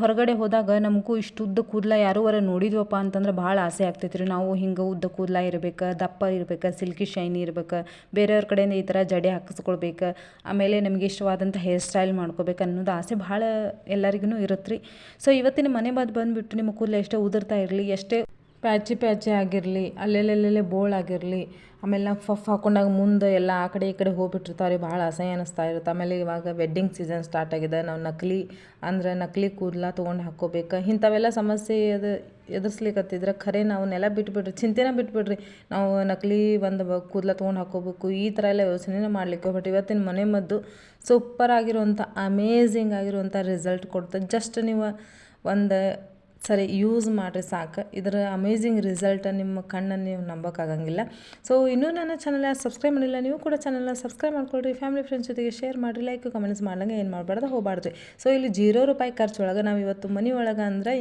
ಹೊರಗಡೆ ಹೋದಾಗ ನಮಗೂ ಇಷ್ಟು ಉದ್ದ ಕೂದಲ ಯಾರುವರ ನೋಡಿದ್ವಪ್ಪ ಅಂತಂದ್ರೆ ಭಾಳ ಆಸೆ ಆಗ್ತೈತೆ ರೀ ನಾವು ಹಿಂಗೆ ಉದ್ದ ಕೂದಲ ಇರ್ಬೇಕು, ದಪ್ಪ ಇರ್ಬೇಕು, ಸಿಲ್ಕಿ ಶೈನಿ ಇರ್ಬೇಕು, ಬೇರೆಯವ್ರ ಕಡೆಯಿಂದ ಈ ಥರ ಜಡೆ ಹಾಕಿಸ್ಕೊಳ್ಬೇಕು, ಆಮೇಲೆ ನಮಗೆ ಇಷ್ಟವಾದಂಥ ಹೇರ್ ಸ್ಟೈಲ್ ಮಾಡ್ಕೋಬೇಕು ಅನ್ನೋದು ಆಸೆ ಭಾಳ ಎಲ್ಲರಿಗೂ ಇರುತ್ತೆ ರೀ ಸೊ ಇವತ್ತಿನ ಮನೆ ಬಾದ್ ಬಂದುಬಿಟ್ಟು ನಿಮ್ಮ ಕೂದಲು ಎಷ್ಟೇ ಉದುರ್ತಾ ಇರಲಿ, ಎಷ್ಟೇ ಪ್ಯಾಚಿ ಪ್ಯಾಚಿ ಆಗಿರಲಿ, ಅಲ್ಲೆಲ್ಲೆಲ್ಲೆಲ್ಲೇ ಬೋಳ್ ಆಗಿರಲಿ, ಆಮೇಲೆ ನಾವು ಫಫ್ ಹಾಕೊಂಡಾಗ ಮುಂದೆ ಎಲ್ಲ ಆ ಕಡೆ ಈ ಕಡೆ ಹೋಗ್ಬಿಟ್ಟಿರ್ತಾವೆ ರೀ, ಭಾಳ ಅಸಹ್ಯ ಅನ್ನಿಸ್ತಾ ಇರುತ್ತೆ. ಆಮೇಲೆ ಇವಾಗ ವೆಡ್ಡಿಂಗ್ ಸೀಸನ್ ಸ್ಟಾರ್ಟ್ ಆಗಿದೆ, ನಾವು ನಕಲಿ ಅಂದ್ರೆ ನಕಲಿ ಕೂದಲ ತೊಗೊಂಡು ಹಾಕ್ಕೋಬೇಕು. ಇಂಥವೆಲ್ಲ ಸಮಸ್ಯೆ ಅದು ಎದುರಿಸ್ಲಿಕ್ಕತ್ತಿದ್ರೆ ಖರೆ ನಾವು ನೆಲ ಬಿಟ್ಬಿಡ್ರಿ, ಚಿಂತೆನ ಬಿಟ್ಬಿಡ್ರಿ. ನಾವು ನಕಲಿ ಒಂದು ಕೂದಲ ತೊಗೊಂಡು ಹಾಕ್ಕೋಬೇಕು, ಈ ಥರ ಎಲ್ಲ ಯೋಚನೆನೇ ಮಾಡ್ಲಿಕ್ಕೆ ಬಟ್ ಇವತ್ತಿನ ಮನೆ ಮದ್ದು ಸೂಪರ್ ಆಗಿರುವಂಥ ಅಮೇಝಿಂಗ್ ಆಗಿರುವಂಥ ರಿಸಲ್ಟ್ ಕೊಡ್ತದೆ ಜಸ್ಟ್ ನೀವು ಒಂದು ಸರಿ ಯೂಸ್ ಮಾಡಿರಿ ಸಾಕು. ಇದರ ಅಮೇಝಿಂಗ್ ರಿಸಲ್ಟ್ ನಿಮ್ಮ ಕಣ್ಣನ್ನು ನೀವು ನಂಬೋಕ್ಕಾಗಂಗಿಲ್ಲ. ಸೊ ಇನ್ನೂ ನನ್ನ ಚಾನಲ್ ಸಬ್ಸ್ಕ್ರೈಬ್ ಮಾಡಿಲ್ಲ, ನೀವು ಕೂಡ ಚಾನಲ್ನ ಸಬ್ಸ್ಕ್ರೈಬ್ ಮಾಡ್ಕೊಳ್ರಿ. ಫ್ಯಾಮಿಲಿ ಫ್ರೆಂಡ್ಸ್ ಜೊತೆಗೆ ಶೇರ್ ಮಾಡಿರಿ ಲೈಕ್ ಕಮೆಂಟ್ಸ್ ಮಾಡ್ದಂಗೆ ಏನು ಮಾಡಬಾರ್ದು, ಹೋಗಬಾರ್ದು. ಸೊ ಇಲ್ಲಿ ಜೀರೋ ರೂಪಾಯಿ ಖರ್ಚು ಒಳಗೆ ನಾವು ಇವತ್ತು ಮನೆ ಒಳಗೆ ಅಂದರೆ,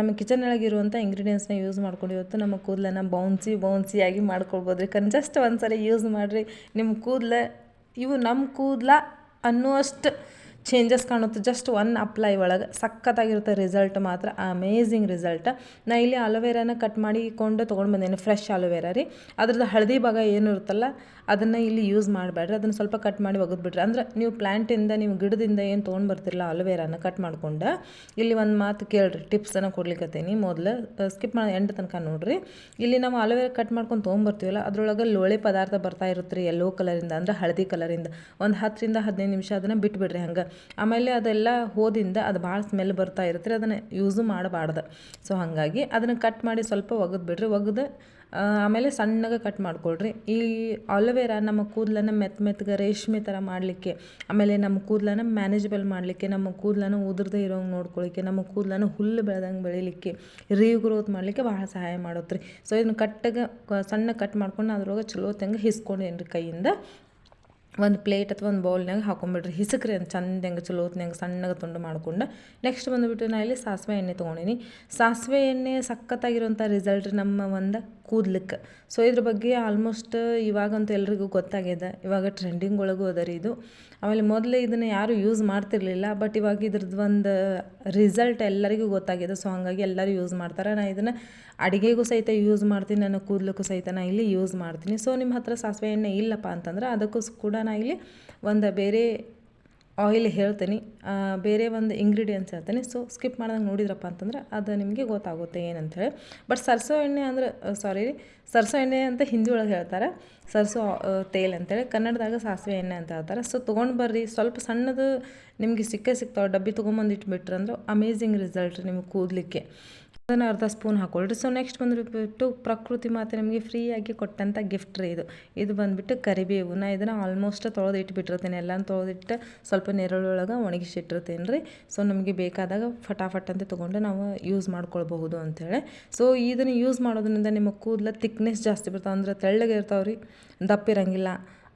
ನಮ್ಮ ಕಿಚನ್ ಒಳಗೆ ಇರುವಂಥ ಇಂಗ್ರೀಡಿಯೆಂಟ್ಸ್ನ ಯೂಸ್ ಮಾಡ್ಕೊಂಡು ಇವತ್ತು ನಮ್ಮ ಕೂದಲನ್ನು ಬೌನ್ಸಿ ಬೌನ್ಸಿಯಾಗಿ ಮಾಡ್ಕೊಳ್ಬೋದು ರೀ ಕನ್ ಜಸ್ಟ್ ಒಂದು ಸಲ ಯೂಸ್ ಮಾಡಿರಿ. ನಿಮ್ಮ ಕೂದಲ, ಇವು ನಮ್ಮ ಕೂದಲ ಅನ್ನುವಷ್ಟು ಚೇಂಜಸ್ ಕಾಣುತ್ತೆ. ಜಸ್ಟ್ ಒನ್ ಅಪ್ಲೈ ಒಳಗೆ ಸಖತ್ತಾಗಿರುತ್ತೆ ರಿಸಲ್ಟ್ ಮಾತ್ರ. ಅಮೇಝಿಂಗ್ ರಿಸಲ್ಟ್ ನಾ ಇಲ್ಲಿ ಅಲೋವೆರಾನ ಕಟ್ ಮಾಡಿಕೊಂಡು ತೊಗೊಂಡು ಬಂದೇನೆ ಫ್ರೆಶ್ ಅಲೋವೆರಾ ರೀ. ಅದ್ರದ್ದು ಹಳದಿ ಭಾಗ ಏನು ಇರುತ್ತಲ್ಲ, ಅದನ್ನು ಇಲ್ಲಿ ಯೂಸ್ ಮಾಡಬೇಡ್ರಿ. ಅದನ್ನು ಸ್ವಲ್ಪ ಕಟ್ ಮಾಡಿ ಒಗೆದ್ಬಿಟ್ರಿ ಅಂದ್ರೆ ನೀವು ಪ್ಲ್ಯಾಂಟಿಂದ ನೀವು ಗಿಡದಿಂದ ಏನು ತೊಗೊಂಡು ಬರ್ತಿರಲ್ಲ ಅಲೋವೆರಾನ ಕಟ್ ಮಾಡ್ಕೊಂಡು, ಇಲ್ಲಿ ಒಂದು ಮಾತು ಕೇಳ್ರಿ ಟಿಪ್ಸನ್ನು ಕೊಡ್ಲಿಕ್ಕತ್ತೀನಿ ಮೊದಲು. ಸ್ಕಿಪ್ ಮಾಡಿ ಎಂಟು ತನಕ ನೋಡ್ರಿ. ಇಲ್ಲಿ ನಾವು ಅಲೋವೆರಾ ಕಟ್ ಮಾಡ್ಕೊಂಡು ತೊಗೊಂಬರ್ತೀವಲ್ಲ ಅದರೊಳಗೆ ಲೋಳೆ ಪದಾರ್ಥ ಬರ್ತಾ ಇರುತ್ತೆ ರೀ ಯೆಲ್ಲೋ ಕಲರಿಂದ ಅಂದ್ರೆ ಹಳದಿ ಕಲರಿಂದ ಒಂದು ಹತ್ತರಿಂದ ಹದಿನೈದು ನಿಮಿಷ ಅದನ್ನು ಬಿಟ್ಬಿಡ್ರಿ ಹಂಗೆ. ಆಮೇಲೆ ಅದೆಲ್ಲ ಹೋದಿಂದ ಅದು ಭಾಳ ಸ್ಮೆಲ್ ಬರ್ತಾ ಇರುತ್ತೆ, ಅದನ್ನು ಯೂಸು ಮಾಡಬಾರ್ದು. ಸೊ ಹಾಗಾಗಿ ಅದನ್ನು ಕಟ್ ಮಾಡಿ ಸ್ವಲ್ಪ ಒಗೆದು ಬಿಡ್ರಿ, ಒಗೆದು ಆಮೇಲೆ ಸಣ್ಣಗೆ ಕಟ್ ಮಾಡ್ಕೊಳ್ರಿ. ಈ ಅಲೋವೆರಾ ನಮ್ಮ ಕೂದಲನ್ನು ಮೆತ್ತ ಮೆತ್ತಗೆ ರೇಷ್ಮೆ ಥರ ಮಾಡಲಿಕ್ಕೆ, ಆಮೇಲೆ ನಮ್ಮ ಕೂದಲನ್ನು ಮ್ಯಾನೇಜಬಲ್ ಮಾಡಲಿಕ್ಕೆ, ನಮ್ಮ ಕೂದಲನ್ನು ಉದುರದೇ ಇರೋಂಗೆ ನೋಡ್ಕೊಳ್ಳಿಕ್ಕೆ ನಮ್ಮ ಕೂದಲನ್ನು ಹುಲ್ಲು ಬೆಳೆದಂಗೆ ಬೆಳಿಲಿಕ್ಕೆ ರೀಗ್ರೋತ್ ಮಾಡಲಿಕ್ಕೆ ಭಾಳ ಸಹಾಯ ಮಾಡುತ್ತೆ ಸೊ ಇದನ್ನು ಕಟ್ಟಗೆ ಸಣ್ಣ ಕಟ್ ಮಾಡ್ಕೊಂಡು ಅದ್ರೊಳಗೆ ಚಲೋ ತಂಗ ಹಿಸ್ಕೊಂಡೇನು ರೀ ಕೈಯಿಂದ. ಒಂದು ಪ್ಲೇಟ್ ಅಥವಾ ಒಂದು ಬೌಲ್ನಾಗ ಹಾಕೊಂಬಿಡ್ರಿ. ಹಿಸಕ್ರಿ ಅಂತ ಚಂದ ಹೆಂಗೆ ಚಲೋ ಹೊತ್ನಾಗ ಸಣ್ಣಗೆ ತುಂಡು ಮಾಡ್ಕೊಂಡು ನೆಕ್ಸ್ಟ್ ಬಂದುಬಿಟ್ಟು ನಾ ಇಲ್ಲಿ ಸಾಸಿವೆ ಎಣ್ಣೆ ತೊಗೊಂಡಿನಿ. ಸಾಸಿವೆ ಎಣ್ಣೆ ಸಖತ್ತಾಗಿರುವಂಥ ರಿಸಲ್ಟ್ ನಮ್ಮ ಒಂದು. ಕೂದ್ಲಿಕ್ಕೆ. ಸೊ ಇದ್ರ ಬಗ್ಗೆ ಆಲ್ಮೋಸ್ಟ್ ಇವಾಗಂತೂ ಎಲ್ರಿಗೂ ಗೊತ್ತಾಗಿದೆ ಇವಾಗ ಟ್ರೆಂಡಿಂಗ್ ಒಳಗೂ ಅದ ರೀ ಇದು. ಆಮೇಲೆ ಮೊದಲೇ ಇದನ್ನು ಯಾರೂ ಯೂಸ್ ಮಾಡ್ತಿರ್ಲಿಲ್ಲ ಬಟ್ ಇವಾಗ ಇದ್ರದ್ದು ಒಂದು ರಿಸಲ್ಟ್ ಎಲ್ಲರಿಗೂ ಗೊತ್ತಾಗಿದೆ ಸೊ ಹಾಗಾಗಿ ಎಲ್ಲರೂ ಯೂಸ್ ಮಾಡ್ತಾರೆ. ನಾನು ಇದನ್ನು ಅಡುಗೆಗೂ ಸಹಿತ ಯೂಸ್ ಮಾಡ್ತೀನಿ ನಾನು ಕೂದಲಕ್ಕೂ ಸಹಿತ ನಾನು ಇಲ್ಲಿ ಯೂಸ್ ಮಾಡ್ತೀನಿ. ಸೊ ನಿಮ್ಮ ಹತ್ರ ಸಾಸಿವೆ ಎಣ್ಣೆ ಇಲ್ಲಪ್ಪ ಅಂತಂದ್ರೆ ಅದಕ್ಕೂ ಕೂಡ ನಾನು ಇಲ್ಲಿ ಒಂದು ಬೇರೆ ಆಯಿಲ್ ಹೇಳ್ತೀನಿ. ಬೇರೆ ಒಂದು ಇಂಗ್ರೀಡಿಯೆಂಟ್ಸ್ ಹೇಳ್ತೀನಿ. ಸೊ ಸ್ಕಿಪ್ ಮಾಡ್ದಂಗೆ ನೋಡಿದ್ರಪ್ಪ ಅಂತಂದ್ರೆ ಅದು ನಿಮಗೆ ಗೊತ್ತಾಗುತ್ತೆ ಏನಂತೇಳಿ. ಬಟ್ ಸರ್ಸೋ ಎಣ್ಣೆ ಅಂದ್ರೆ ಸಾರಿ ಸರ್ಸೋ ಎಣ್ಣೆ ಅಂತ ಹಿಂದಿ ಒಳಗೆ ಹೇಳ್ತಾರೆ. ಸರ್ಸೋ ತೇಲ್ ಅಂತೇಳಿ. ಕನ್ನಡದಾಗ ಸಾಸಿವೆ ಎಣ್ಣೆ ಅಂತ ಹೇಳ್ತಾರೆ. ಸೊ ತೊಗೊಂಡು ಬರ್ರಿ. ಸ್ವಲ್ಪ ಸಣ್ಣದು ನಿಮಗೆ ಸಿಕ್ಕೇ ಸಿಗ್ತಾವೆ ಡಬ್ಬಿ ತೊಗೊಂಬಂದು ಇಟ್ಬಿಟ್ರಂದ್ರೆ ಅಮೇಝಿಂಗ್ ರಿಸಲ್ಟ್ ನಿಮಗೆ ಕೂದಲಿಕ್ಕೆ. ಅದನ್ನು ಅರ್ಧ ಸ್ಪೂನ್ ಹಾಕ್ಕೊಳ್ರಿ. ಸೊ ನೆಕ್ಸ್ಟ್ ಬಂದುಬಿಟ್ಟು ಪ್ರಕೃತಿ ಮಾತೆ ನಿಮಗೆ ಫ್ರೀಯಾಗಿ ಕೊಟ್ಟಂಥ ಗಿಫ್ಟ್ ರೀ ಇದು. ಇದು ಬಂದುಬಿಟ್ಟು ಕರಿಬೇವು. ನಾ ಇದನ್ನು ಆಲ್ಮೋಸ್ಟ್ ತೊಳೆದು ಇಟ್ಬಿಟ್ಟಿರ್ತೀನಿ. ಎಲ್ಲನೂ ತೊಳೆದಿಟ್ಟು ಸ್ವಲ್ಪ ನೆರಳೊಳಗೆ ಒಣಗಿಸಿಟ್ಟಿರ್ತೇನೆ ರೀ. ಸೊ ನಮಗೆ ಬೇಕಾದಾಗ ಫಟಾಫಟ್ ಅಂತ ತೊಗೊಂಡು ನಾವು ಯೂಸ್ ಮಾಡ್ಕೊಳ್ಬಹುದು ಅಂಥೇಳಿ ಸೊ ಇದನ್ನು ಯೂಸ್ ಮಾಡೋದ್ರಿಂದ ನಿಮ್ಮ ಕೂದಲ ತಿಕ್ನೆಸ್ ಜಾಸ್ತಿ ಬರ್ತಾವೆ. ಅಂದ್ರೆ ತೆಳ್ಳಗೆ ಇರ್ತಾವೆ ರೀ ದಪ್ಪ ಇರಂಗಿಲ್ಲ.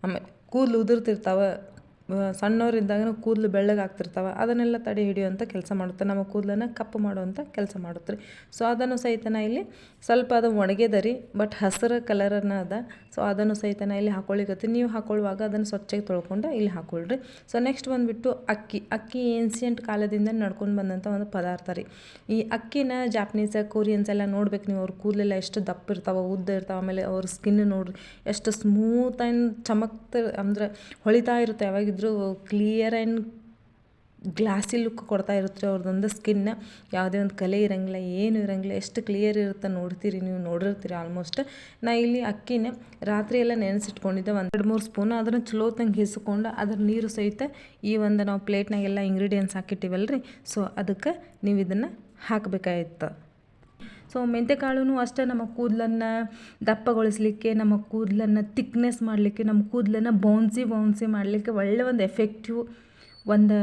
ಆಮೇಲೆ ಕೂದಲು ಉದುರ್ತಿರ್ತಾವೆ. ಸಣ್ಣವರಿದ್ದಾಗ ಕೂದಲು ಬೆಳ್ಳಗೆ ಆಗ್ತಿರ್ತಾವೆ, ಅದನ್ನೆಲ್ಲ ತಡೆ ಹಿಡಿಯುವಂಥ ಕೆಲಸ ಮಾಡುತ್ತೆ. ನಮ್ಮ ಕೂದಲನ್ನು ಕಪ್ಪು ಮಾಡುವಂಥ ಕೆಲಸ ಮಾಡುತ್ತೆ ರೀ. ಸೊ, ಅದನ್ನು ಸಹಿತ ಇಲ್ಲಿ ಸ್ವಲ್ಪ ಅದು ಒಣಗಿದೆ ರೀ, ಬಟ್ ಹಸಿರು ಕಲರನ್ನ ಅದ. ಸೊ, ಅದನ್ನು ಸಹಿತ ಇಲ್ಲಿ ಹಾಕೊಳ್ಳಿಕ್ಕೆ ನೀವು ಹಾಕೊಳ್ಳುವಾಗ ಅದನ್ನು ಸ್ವಚ್ಛಗೆ ತೊಳ್ಕೊಂಡು ಇಲ್ಲಿ ಹಾಕೊಳ್ಳ್ರಿ ಸೊ, ನೆಕ್ಸ್ಟ್ ಬಂದುಬಿಟ್ಟು ಅಕ್ಕಿ. ಅಕ್ಕಿ ಏನ್ಸಿಯೆಂಟ್ ಕಾಲದಿಂದ ನಡ್ಕೊಂಡು ಬಂದಂಥ ಒಂದು ಪದಾರ್ಥ ರೀ. ಈ ಅಕ್ಕಿನ ಜಾಪನೀಸ್, ಕೊರಿಯನ್ಸ್ ಎಲ್ಲ ನೋಡ್ಬೇಕು ನೀವು. ಅವ್ರ ಕೂದಲೆಲ್ಲ ಎಷ್ಟು ದಪ್ಪ ಇರ್ತಾವೆ, ಉದ್ದ ಇರ್ತಾವೆ, ಆಮೇಲೆ ಅವ್ರ ಸ್ಕಿನ್ ನೋಡ್ರಿ, ಎಷ್ಟು ಸ್ಮೂತ್ ಆ್ಯಂಡ್ ಚಮಕ್ತ ಅಂದ್ರೆ ಹೊಳಿತಾ ಇರುತ್ತೆ ಯಾವಾಗಿದ್ರೂ ಕ್ಲಿಯರ್ ಆ್ಯಂಡ್ ಗ್ಲಾಸಿ ಲುಕ್ ಕೊಡ್ತಾ ಇರುತ್ತೆ ಅವ್ರದ್ದೊಂದು ಸ್ಕಿನ್ನ ಯಾವುದೇ ಒಂದು ಕಲೆ ಇರೋಂಗಿಲ್ಲ, ಏನು ಇರೋಂಗಿಲ್ಲ, ಎಷ್ಟು ಕ್ಲಿಯರ್ ಇರುತ್ತೆ ನೋಡ್ತೀರಿ, ನೀವು ನೋಡಿರ್ತೀರಿ ಆಲ್ಮೋಸ್ಟ್ ನಾ ಇಲ್ಲಿ ಅಕ್ಕಿನ ರಾತ್ರಿ ಎಲ್ಲ ನೆನೆಸಿಟ್ಕೊಂಡಿದ್ದೆ, ಒಂದು ಎರಡು ಮೂರು ಸ್ಪೂನ್ ಅದನ್ನು ಚಲೋ ತಂಗೆ ಹಿಸ್ಕೊಂಡು ಅದ್ರ ನೀರು ಸಹಿತ ಈ ಒಂದು ನಾವು ಪ್ಲೇಟ್ನಾಗೆಲ್ಲ ಇಂಗ್ರೀಡಿಯೆಂಟ್ಸ್ ಹಾಕಿಟ್ಟಿವಲ್ಲ ರೀ ಸೊ ಅದಕ್ಕೆ ನೀವು ಇದನ್ನು ಹಾಕಬೇಕಾಗಿತ್ತು ಸೊ ಮೆಂತೆಕಾಳು ಅಷ್ಟೇ ನಮ್ಮ ಕೂದಲನ್ನು ದಪ್ಪಗೊಳಿಸಲಿಕ್ಕೆ, ನಮ್ಮ ಕೂದಲನ್ನು ತಿಕ್ನೆಸ್ ಮಾಡಲಿಕ್ಕೆ, ನಮ್ಮ ಕೂದಲನ್ನು ಬೌನ್ಸಿ ಬೌನ್ಸಿ ಮಾಡಲಿಕ್ಕೆ ಒಳ್ಳೆ ಒಂದು ಎಫೆಕ್ಟಿವ್ ಒಂದು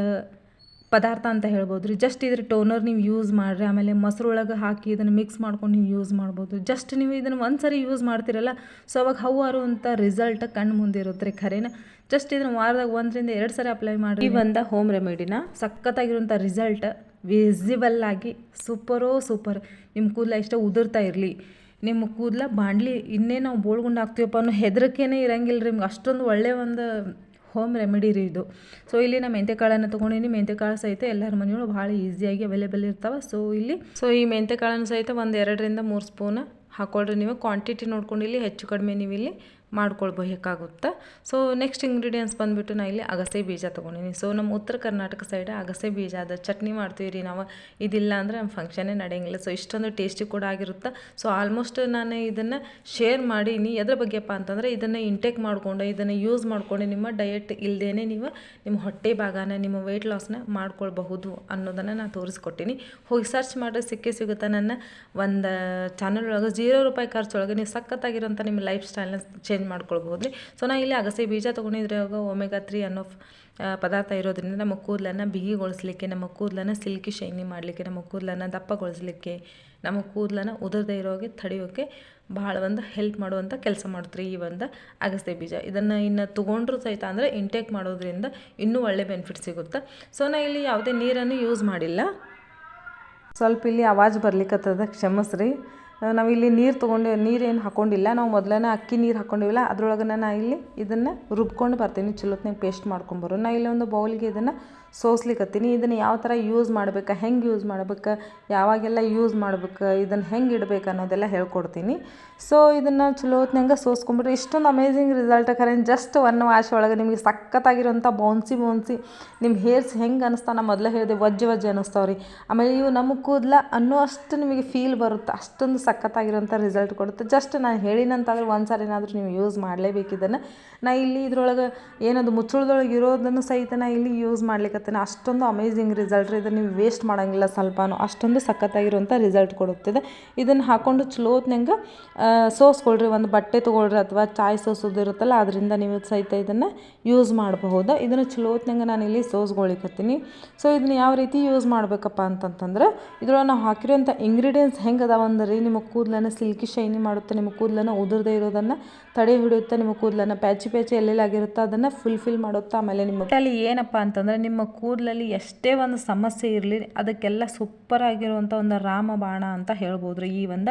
ಪದಾರ್ಥ ಅಂತ ಹೇಳ್ಬೋದು ರೀ. ಜಸ್ಟ್ ಇದ್ರ ಟೋನರ್ ನೀವು ಯೂಸ್ ಮಾಡಿರಿ, ಆಮೇಲೆ ಮೊಸರೊಳಗೆ ಹಾಕಿ ಇದನ್ನು ಮಿಕ್ಸ್ ಮಾಡ್ಕೊಂಡು ನೀವು ಯೂಸ್ ಮಾಡ್ಬೋದು. ಜಸ್ಟ್ ನೀವು ಇದನ್ನು ಒಂದು ಸರಿ ಯೂಸ್ ಮಾಡ್ತಿರಲ್ಲ ಸೊ ಅವಾಗ ಹೌವಾರು ಅಂತ ರಿಸಲ್ಟ್ ಕಣ್ಣು ಮುಂದೆ ಇರುತ್ತೆ ರೀ, ಖರೇನ? ಜಸ್ಟ್ ಇದನ್ನು ವಾರದಾಗ ಒಂದರಿಂದ ಎರಡು ಸರಿ ಅಪ್ಲೈ ಮಾಡಿ ಈ ಬಂದ ಹೋಮ್ ರೆಮಿಡಿನ ಸಖತ್ತಾಗಿರುವಂಥ ರಿಸಲ್ಟ್ ವಿಸಿಬಲ್ ಆಗಿ ಸೂಪರೋ ಸೂಪರ್ ನಿಮ್ಮ ಕೂದಲ ಇಷ್ಟ ಉದುರ್ತಾ ಇರಲಿ. ನಿಮ್ಮ ಕೂದಲ ಬಾಂಡ್ಲಿ ಇನ್ನೇ ನಾವು ಬೋಳ್ಗುಂಡು ಹಾಕ್ತೀವಪ್ಪ ಅನ್ನೋ ಹೆದರಿಕೆನೇ ಇರಂಗಿಲ್ಲ ರೀ ನಿಮ್ಗೆ. ಅಷ್ಟೊಂದು ಒಳ್ಳೆಯ ಒಂದು ಹೋಮ್ ರೆಮಿಡಿ ರೀ ಇದು. ಸೊ ಇಲ್ಲಿ ನಾ ಮೆಂತೆಕಾಳನ್ನು ತೊಗೊಂಡಿನಿ. ಮೆಂತೆಕಾಳು ಸಹಿತ ಎಲ್ಲರ ಮನೆಯೊಳಗೆ ಭಾಳ ಈಸಿಯಾಗಿ ಅವೈಲೇಬಲ್ ಇರ್ತಾವೆ. ಸೊ ಇಲ್ಲಿ ಸೊ ಈ ಮೆಂತೆಕಾಳನ್ನು ಸಹಿತ ಒಂದು ಎರಡರಿಂದ ಮೂರು ಸ್ಪೂನ್ ಹಾಕ್ಕೊಳ್ರಿ ನೀವು. ಕ್ವಾಂಟಿಟಿ ನೋಡ್ಕೊಂಡು ಇಲ್ಲಿ ಹೆಚ್ಚು ಕಡಿಮೆ ನೀವು ಇಲ್ಲಿ ಮಾಡ್ಕೊಳ್ಬೇಕಾಗುತ್ತೆ ಸೊ ನೆಕ್ಸ್ಟ್ ಇಂಗ್ರೀಡಿಯೆಂಟ್ಸ್ ಬಂದುಬಿಟ್ಟು ನಾ ಇಲ್ಲಿ ಅಗಸೆ ಬೀಜ ತೊಗೊಂಡಿನಿ ಸೊ ನಮ್ಮ ಉತ್ತರ ಕರ್ನಾಟಕ ಸೈಡ್ ಅಗಸೆ ಬೀಜ, ಅದು ಚಟ್ನಿ ಮಾಡ್ತೀವಿ ರೀ ನಾವು. ಇದಿಲ್ಲ ಅಂದರೆ ನಮ್ಮ ಫಂಕ್ಷನೇ ನಡೆಯಂಗಿಲ್ಲ. ಸೊ ಇಷ್ಟೊಂದು ಟೇಸ್ಟಿ ಕೂಡ ಆಗಿರುತ್ತೆ. ಸೊ ಆಲ್ಮೋಸ್ಟ್ ನಾನು ಇದನ್ನು ಶೇರ್ ಮಾಡೀನಿ. ಅದ್ರ ಬಗ್ಗೆಪ್ಪ ಅಂತಂದರೆ, ಇದನ್ನು ಇಂಟೇಕ್ ಮಾಡಿಕೊಂಡು, ಇದನ್ನು ಯೂಸ್ ಮಾಡಿಕೊಂಡು ನಿಮ್ಮ ಡಯಟ್ ಇಲ್ಲದೇ ನೀವು ನಿಮ್ಮ ಹೊಟ್ಟೆ ಭಾಗನ, ನಿಮ್ಮ ವೆಯ್ಟ್ ಲಾಸ್ನ ಮಾಡ್ಕೊಳ್ಬಹುದು ಅನ್ನೋದನ್ನು ನಾನು ತೋರಿಸ್ಕೊಟ್ಟಿನಿ. ಹೋಗಿ ಸರ್ಚ್ ಮಾಡಿದ್ರೆ ಸಿಕ್ಕೇ ಸಿಗುತ್ತೆ ನನ್ನ ಒಂದು ಚಾನಲ್ ಒಳಗೆ. ಜೀರೋ ರೂಪಾಯಿ ಖರ್ಚೊಳಗೆ ನೀವು ಸಖತ್ತಾಗಿರೋಂಥ ನಿಮ್ಮ ಲೈಫ್ ಸ್ಟೈಲ್ನ ಚೇಂಜ್ ಮಾಡ್ಕೊಳ್ಬೋದು ರೀ ಸೊ ನಾ ಇಲ್ಲಿ ಅಗಸೆ ಬೀಜ ತೊಗೊಂಡಿದ್ರೆ ಒಮೆಗಾ ತ್ರೀ ಅನ್ನೋ ಪದಾರ್ಥ ಇರೋದ್ರಿಂದ ನಮ್ಮ ಕೂದಲನ್ನು ಬಿಗಿಗೊಳಿಸ್ಲಿಕ್ಕೆ, ನಮ್ಮ ಕೂದಲನ್ನು ಸಿಲ್ಕಿ ಶೈನಿ ಮಾಡಲಿಕ್ಕೆ, ನಮ್ಮ ಕೂದಲನ್ನು ದಪ್ಪಗೊಳಿಸ್ಲಿಕ್ಕೆ, ನಮ್ಮ ಕೂದಲನ್ನು ಉದುರದೇ ಇರೋಗೆ ತಡೆಯೋಕ್ಕೆ ಭಾಳ ಒಂದು ಹೆಲ್ಪ್ ಮಾಡುವಂಥ ಕೆಲಸ ಮಾಡ್ತ್ರಿ ಈ ಒಂದು ಅಗಸೆ ಬೀಜ. ಇದನ್ನು ಇನ್ನು ತೊಗೊಂಡ್ರು ಸಹಿತ ಅಂದರೆ ಇಂಟೇಕ್ ಮಾಡೋದ್ರಿಂದ ಇನ್ನೂ ಒಳ್ಳೆ ಬೆನಿಫಿಟ್ ಸಿಗುತ್ತೆ. ಸೊ ನಾ ಇಲ್ಲಿ ಯಾವುದೇ ನೀರನ್ನು ಯೂಸ್ ಮಾಡಿಲ್ಲ. ಸ್ವಲ್ಪ ಇಲ್ಲಿ ಆವಾಜ್ ಬರ್ಲಿಕ್ಕತ್ತದ ಕ್ಷಮಿಸ್ರಿ. ನಾವಿಲ್ಲಿ ನೀರು ತೊಗೊಂಡು ನೀರೇನು ಹಾಕ್ಕೊಂಡಿಲ್ಲ ನಾವು ಮೊದಲನೇ ಅಕ್ಕಿ ನೀರು ಹಾಕ್ಕೊಂಡಿವಿಲ್ಲ ಅದ್ರೊಳಗೆ ನಾ ಇಲ್ಲಿ ಇದನ್ನು ರುಬ್ಕೊಂಡು ಬರ್ತೀನಿ. ಚಲೋತ್ನಾಗ ಪೇಸ್ಟ್ ಮಾಡ್ಕೊಂಬರು ನಾ ಇಲ್ಲಿ ಒಂದು ಬೌಲ್ಗೆ ಇದನ್ನು ಸೋಸ್ಲಿಕ್ಕತ್ತೀನಿ ಇದನ್ನು ಯಾವ ಥರ ಯೂಸ್ ಮಾಡ್ಬೇಕು, ಹೆಂಗೆ ಯೂಸ್ ಮಾಡ್ಬೇಕು, ಯಾವಾಗೆಲ್ಲ ಯೂಸ್ ಮಾಡ್ಬೇಕು, ಇದನ್ನು ಹೆಂಗೆ ಇಡ್ಬೇಕು ಅನ್ನೋದೆಲ್ಲ ಹೇಳ್ಕೊಡ್ತೀನಿ. ಸೊ ಇದನ್ನು ಚಲೋ ಹೊತ್ನಂಗೆ ಸೋಸ್ಕೊಂಬಿಟ್ರೆ ಇಷ್ಟೊಂದು ಅಮೇಝಿಂಗ್ ರಿಸಲ್ಟ್ ಖರೆ. ಜಸ್ಟ್ ಒನ್ ವಾಶ್ ಒಳಗೆ ನಿಮಗೆ ಸಖತ್ತಾಗಿರೋಂಥ ಬೌನ್ಸಿ ಬೌನ್ಸಿ ನಿಮ್ಮ ಹೇರ್ಸ್ ಹೆಂಗೆ ಅನಿಸ್ತಾ ನಾ ಮೊದಲೇ ಹೇಳಿದೆ, ವಜ್ಜೆ ವಜ್ಜೆ ಅನ್ನಿಸ್ತಾವೆ ರೀ. ಆಮೇಲೆ ಇವು ನಮ್ಮ ಕೂದಲ ಅನ್ನೋ ಅಷ್ಟು ನಿಮಗೆ ಫೀಲ್ ಬರುತ್ತೆ? ಅಷ್ಟೊಂದು ಸಖತ್ತಾಗಿರುವಂಥ ರಿಸಲ್ಟ್ ಕೊಡುತ್ತೆ. ಜಸ್ಟ್ ನಾನು ಹೇಳಿನಂತಾದ್ರೆ ಒಂದು ಸಾರಿ ಏನಾದರೂ ನೀವು ಯೂಸ್ ಮಾಡಲೇಬೇಕು ಇದನ್ನು. ನಾ ಇಲ್ಲಿ ಇದ್ರೊಳಗೆ ಏನದು ಮುಚ್ಚಳದೊಳಗೆ ಇರೋದನ್ನು ಸಹಿತ ನಾ ಇಲ್ಲಿ ಯೂಸ್ ಮಾಡ್ಲಿಕ್ಕತ್ತೇನೆ ಅಷ್ಟೊಂದು ಅಮೇಝಿಂಗ್ ರಿಸಲ್ಟ್ ರೀ ಇದನ್ನು ನೀವು ವೇಸ್ಟ್ ಮಾಡೋಂಗಿಲ್ಲ ಸ್ವಲ್ಪನೂ. ಅಷ್ಟೊಂದು ಸಖತ್ತಾಗಿರುವಂಥ ರಿಸಲ್ಟ್ ಕೊಡುತ್ತಿದೆ. ಇದನ್ನು ಹಾಕ್ಕೊಂಡು ಚಲೋತ್ನಂಗೆ ಸೋಸ್ಕೊಳ್ರಿ. ಒಂದು ಬಟ್ಟೆ ತೊಗೊಳ್ರಿ ಅಥವಾ ಚಾಯ್ ಸೋಸೋದು ಇರುತ್ತಲ್ಲ, ಅದರಿಂದ ನೀವು ಸಹಿತ ಇದನ್ನು ಯೂಸ್ ಮಾಡಬಹುದು. ಇದನ್ನು ಚಲೋತ್ನಂಗೆ ನಾನು ಇಲ್ಲಿ ಸೋಸ್ಗೊಳಿಕತ್ತೀನಿ. ಸೊ ಇದನ್ನ ಯಾವ ರೀತಿ ಯೂಸ್ ಮಾಡಬೇಕಪ್ಪ ಅಂತಂತಂದ್ರೆ, ಇದ್ರೊಳಗೆ ನಾವು ಹಾಕಿರೋಂಥ ಇಂಗ್ರೀಡಿಯೆಂಟ್ಸ್ ಹೆಂಗೆ ಅದಾವ ಅಂದ್ರೆ, ನಿಮ್ಮ ಕೂದಲನ್ನು ಸಿಲ್ಕಿ ಶೈನಿ ಮಾಡುತ್ತೆ, ನಿಮ್ಮ ಕೂದಲನ್ನು ಉದುರದೇ ಇರೋದನ್ನು ತಡೆ ಹಿಡಿಯುತ್ತೆ, ನಿಮ್ಮ ಕೂದಲನ್ನು ಪ್ಯಾಚಿ ಪ್ಯಾಚಿ ಎಲ್ಲೆಲ್ಲಾಗಿರುತ್ತೋ ಅದನ್ನು ಫುಲ್ಫಿಲ್ ಮಾಡುತ್ತೆ. ಆಮೇಲೆ ನಿಮ್ಮ ಅಲ್ಲಿ ಏನಪ್ಪ ಅಂತಂದರೆ, ನಿಮ್ಮ ಕೂದಲಲ್ಲಿ ಎಷ್ಟೇ ಒಂದು ಸಮಸ್ಯೆ ಇರಲಿ, ಅದಕ್ಕೆಲ್ಲ ಸೂಪರ್ ಆಗಿರುವಂಥ ಒಂದು ರಾಮಬಾಣ ಅಂತ ಹೇಳ್ಬೋದು ರೀ ಈ ಒಂದು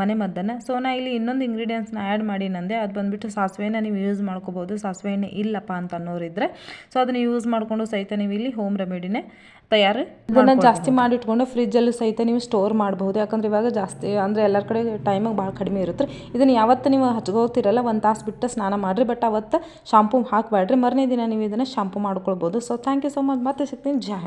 ಮನೆ ಮದ್ದನ್ನು ಸೊ ನಾ ಇಲ್ಲಿ ಇನ್ನೊಂದು ಇಂಗ್ರೀಡಿಯೆಂಟ್ಸ್ನ ಆ್ಯಡ್ ಮಾಡಿನಂದೆ ಅದು ಬಂದುಬಿಟ್ಟು ಸಾಸಿವೆನ ನೀವು ಯೂಸ್ ಮಾಡ್ಕೋಬೋದು. ಸಾಸಿವೆ ಎಣ್ಣೆ ಇಲ್ಲಪ್ಪ ಅಂತ ಅನ್ನೋರಿದ್ರೆ. ಸೊ ಅದನ್ನು ಯೂಸ್ ಮಾಡಿಕೊಂಡು ಸಹಿತ ನೀವು ಇಲ್ಲಿ ಹೋಮ್ ರೆಮಿಡಿನೇ ತಯಾರು ಇದನ್ನು ಜಾಸ್ತಿ ಮಾಡಿಟ್ಕೊಂಡು ಫ್ರಿಜ್ಜಲ್ಲೂ ಸಹಿತ ನೀವು ಸ್ಟೋರ್ ಮಾಡಬಹುದು ಯಾಕಂದ್ರೆ ಇವಾಗ ಜಾಸ್ತಿ ಅಂದರೆ ಎಲ್ಲರ ಕಡೆ ಟೈಮಿಗೆ ಭಾಳ ಕಡಿಮೆ ಇರುತ್ತೆ. ಇದನ್ನು ಯಾವತ್ತು ನೀವು ಹಚ್ಕೋತಿರಲ್ಲ ಒಂದು ತಾಸು ಬಿಟ್ಟು ಸ್ನಾನ ಮಾಡಿರಿ. ಬಟ್ ಅವತ್ತು ಶಾಂಪೂ ಹಾಕಬೇಡ್ರಿ ಮರನೇ ದಿನ ನೀವು ಇದನ್ನು ಶಾಂಪೂ ಮಾಡ್ಕೊಳ್ಬೋದು. So thank you so much ಮತ್ತೆ ಸಿಗ್ತೀನಿ. ಜಯ.